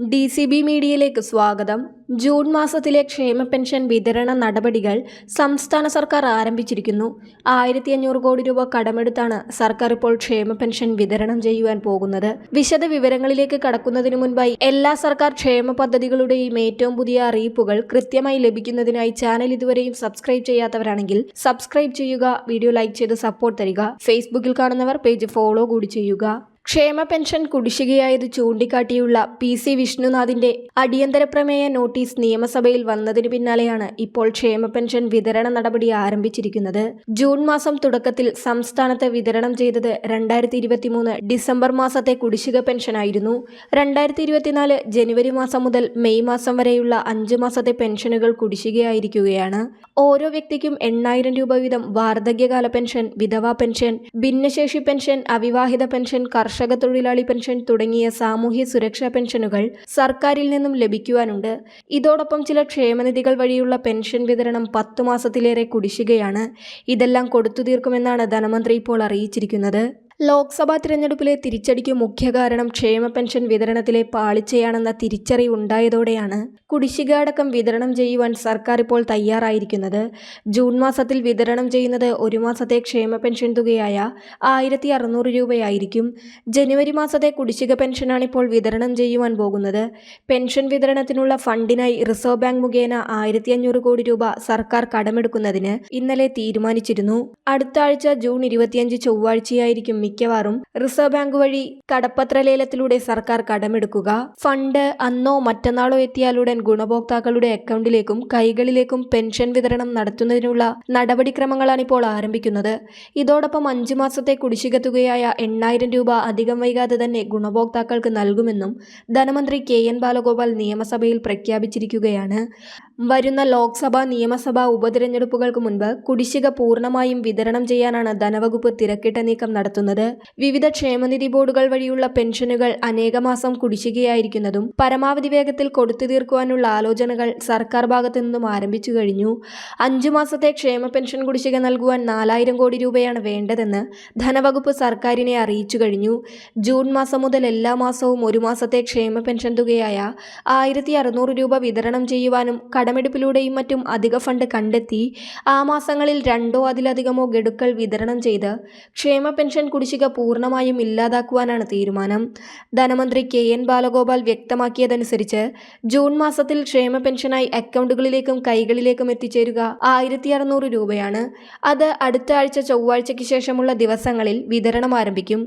D C B മീഡിയയിലേക്ക് സ്വാഗതം. June മാസത്തിലെ ക്ഷേമ പെൻഷൻ വിതരണ നടപടികൾ സംസ്ഥാന സർക്കാർ ആരംഭിച്ചിരിക്കുന്നു. ആയിരത്തി അഞ്ഞൂറ് കോടി രൂപ കടമെടുത്താണ് സർക്കാർ ഇപ്പോൾ ക്ഷേമ പെൻഷൻ വിതരണം ചെയ്യുവാൻ പോകുന്നത്. വിശദ വിവരങ്ങളിലേക്ക് കടക്കുന്നതിന് മുൻപായി എല്ലാ സർക്കാർ ക്ഷേമ പദ്ധതികളുടെയും ഏറ്റവും പുതിയ അറിയിപ്പുകൾ കൃത്യമായി ലഭിക്കുന്നതിനായി ചാനൽ ഇതുവരെയും സബ്സ്ക്രൈബ് ചെയ്യാത്തവരാണെങ്കിൽ സബ്സ്ക്രൈബ് ചെയ്യുക വീഡിയോ ലൈക്ക് ചെയ്ത് സപ്പോർട്ട് തരിക. ഫേസ്ബുക്കിൽ കാണുന്നവർ പേജ് ഫോളോ കൂടി ചെയ്യുക. ക്ഷേമ പെൻഷൻ കുടിശ്ശികയായത് ചൂണ്ടിക്കാട്ടിയുള്ള പി സി വിഷ്ണുനാഥിന്റെ അടിയന്തര പ്രമേയ നോട്ടീസ് നിയമസഭയിൽ വന്നതിന് പിന്നാലെയാണ് ഇപ്പോൾ ക്ഷേമ പെൻഷൻ വിതരണ നടപടി ആരംഭിച്ചിരിക്കുന്നത്. ജൂൺ മാസം തുടക്കത്തിൽ സംസ്ഥാനത്ത് വിതരണം ചെയ്തത് രണ്ടായിരത്തി ഡിസംബർ മാസത്തെ കുടിശ്ശിക പെൻഷനായിരുന്നു. രണ്ടായിരത്തി ഇരുപത്തിനാല് ജനുവരി മാസം മുതൽ മെയ് മാസം വരെയുള്ള അഞ്ച് മാസത്തെ പെൻഷനുകൾ കുടിശ്ശികയായിരിക്കുകയാണ്. ഓരോ വ്യക്തിക്കും എണ്ണായിരം രൂപ വീതം വാർദ്ധക്യകാല പെൻഷൻ വിധവാ പെൻഷൻ ഭിന്നശേഷി പെൻഷൻ അവിവാഹിത പെൻഷൻ കർഷക തൊഴിലാളി പെൻഷൻ തുടങ്ങിയ സാമൂഹ്യ സുരക്ഷാ പെൻഷനുകൾ സർക്കാരിൽ നിന്നും ലഭിക്കുവാനുണ്ട്. ഇതോടൊപ്പം ചില ക്ഷേമനിധികൾ വഴിയുള്ള പെൻഷൻ വിതരണം പത്തു മാസത്തിലേറെ കുടിശ്ശികയാണ്. ഇതെല്ലാം കൊടുത്തു തീർക്കുമെന്നാണ് ധനമന്ത്രി ഇപ്പോൾ അറിയിച്ചിരിക്കുന്നത്. ലോക്സഭാ തിരഞ്ഞെടുപ്പിലെ തിരിച്ചടിക്ക് മുഖ്യ കാരണം ക്ഷേമ പെൻഷൻ വിതരണത്തിലെ പാളിച്ചയാണെന്ന തിരിച്ചറിവുണ്ടായതോടെയാണ് കുടിശ്ശിക അടക്കം വിതരണം ചെയ്യുവാൻ സർക്കാർ ഇപ്പോൾ തയ്യാറായിരിക്കുന്നത്. ജൂൺ മാസത്തിൽ വിതരണം ചെയ്യുന്നത് ഒരു മാസത്തെ ക്ഷേമ പെൻഷൻ തുകയായ ആയിരത്തി അറുന്നൂറ് രൂപയായിരിക്കും. ജനുവരി മാസത്തെ കുടിശ്ശിക പെൻഷനാണ് ഇപ്പോൾ വിതരണം ചെയ്യുവാൻ പോകുന്നത്. പെൻഷൻ വിതരണത്തിനുള്ള ഫണ്ടിനായി റിസർവ് ബാങ്ക് മുഖേന ആയിരത്തി അഞ്ഞൂറ് കോടി രൂപ സർക്കാർ കടമെടുക്കുന്നതിന് ഇന്നലെ തീരുമാനിച്ചിരുന്നു. അടുത്ത ആഴ്ച ജൂൺ ഇരുപത്തിയഞ്ച് ചൊവ്വാഴ്ചയായിരിക്കും മിക്കവാറും റിസർവ് ബാങ്ക് വഴി കടപ്പത്ര ലേലത്തിലൂടെ സർക്കാർ കടമെടുക്കുക. ഫണ്ട് അന്നോ മറ്റന്നാളോ എത്തിയാലുടൻ ഗുണഭോക്താക്കളുടെ അക്കൗണ്ടിലേക്കും കൈകളിലേക്കും പെൻഷൻ വിതരണം നടത്തുന്നതിനുള്ള നടപടിക്രമങ്ങളാണ് ഇപ്പോൾ ആരംഭിക്കുന്നത്. ഇതോടൊപ്പം അഞ്ചു മാസത്തെ കുടിശ്ശിക തുകയായ എണ്ണായിരം രൂപ അധികം വൈകാതെ തന്നെ ഗുണഭോക്താക്കൾക്ക് നൽകുമെന്നും ധനമന്ത്രി കെ എൻ ബാലഗോപാൽ നിയമസഭയിൽ പ്രഖ്യാപിച്ചിരിക്കുകയാണ്. വരുന്ന ലോക്സഭാ നിയമസഭാ ഉപതിരഞ്ഞെടുപ്പുകൾക്ക് മുൻപ് കുടിശ്ശിക പൂർണമായും വിതരണം ചെയ്യാനാണ് ധനവകുപ്പ് തിരക്കിട്ട നീക്കം നടത്തുന്നത്. വിവിധ ക്ഷേമനിധി ബോർഡുകൾ വഴിയുള്ള പെൻഷനുകൾ അനേകമാസം കുടിശ്ശികയായിരിക്കുന്നതും പരമാവധി വേഗത്തിൽ കൊടുത്തു തീർക്കുവാനുള്ള ആലോചനകൾ സർക്കാർ ഭാഗത്തു നിന്നും ആരംഭിച്ചു കഴിഞ്ഞു. അഞ്ചു മാസത്തെ ക്ഷേമ പെൻഷൻ കുടിശ്ശിക നൽകുവാൻ നാലായിരം കോടി രൂപയാണ് വേണ്ടതെന്ന് ധനവകുപ്പ് സർക്കാരിനെ അറിയിച്ചു കഴിഞ്ഞു. ജൂൺ മാസം മുതൽ എല്ലാ മാസവും ഒരു മാസത്തെ ക്ഷേമ പെൻഷൻ തുകയായ ആയിരത്തി രൂപ വിതരണം ചെയ്യുവാനും കടമെടുപ്പിലൂടെയും മറ്റും അധിക ഫണ്ട് കണ്ടെത്തി ആ മാസങ്ങളിൽ രണ്ടോ അതിലധികമോ ഗഡുക്കൾ വിതരണം ചെയ്ത് ക്ഷേമ പെൻഷൻ കുടിശ്ശിക പൂർണമായും ഇല്ലാതാക്കുവാനാണ് തീരുമാനം. ധനമന്ത്രി കെ എൻ ബാലഗോപാൽ വ്യക്തമാക്കിയതനുസരിച്ച് ജൂൺ മാസത്തിൽ ക്ഷേമ പെൻഷനായി അക്കൗണ്ടുകളിലേക്കും കൈകളിലേക്കും എത്തിച്ചേരുക ആയിരത്തി അറുന്നൂറ് രൂപയാണ്. അത് അടുത്ത ആഴ്ച ചൊവ്വാഴ്ചയ്ക്ക് ശേഷമുള്ള ദിവസങ്ങളിൽ വിതരണം ആരംഭിക്കും.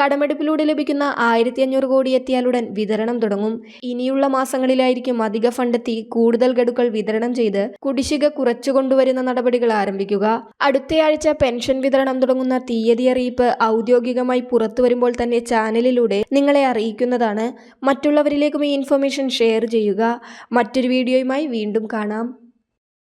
കടമെടുപ്പിലൂടെ ലഭിക്കുന്ന ആയിരത്തി അഞ്ഞൂറ് കോടി എത്തിയാലുടൻ വിതരണം തുടങ്ങും. ഇനിയുള്ള മാസങ്ങളിലായിരിക്കും അധിക ഫണ്ടെത്തി കൂടുതൽ ഗഡുക്കൾ വിതരണം ചെയ്ത് കുടിശ്ശിക കുറച്ചുകൊണ്ടുവരുന്ന നടപടികൾ ആരംഭിക്കുക. അടുത്തയാഴ്ച പെൻഷൻ വിതരണം തുടങ്ങുന്ന തീയതി അറിയിപ്പ് ഔദ്യോഗികമായി പുറത്തു വരുമ്പോൾ തന്നെ ചാനലിലൂടെ നിങ്ങളെ അറിയിക്കുന്നതാണ്. മറ്റുള്ളവരിലേക്കും ഈ ഇൻഫർമേഷൻ ഷെയർ ചെയ്യുക. മറ്റൊരു വീഡിയോയുമായി വീണ്ടും കാണാം.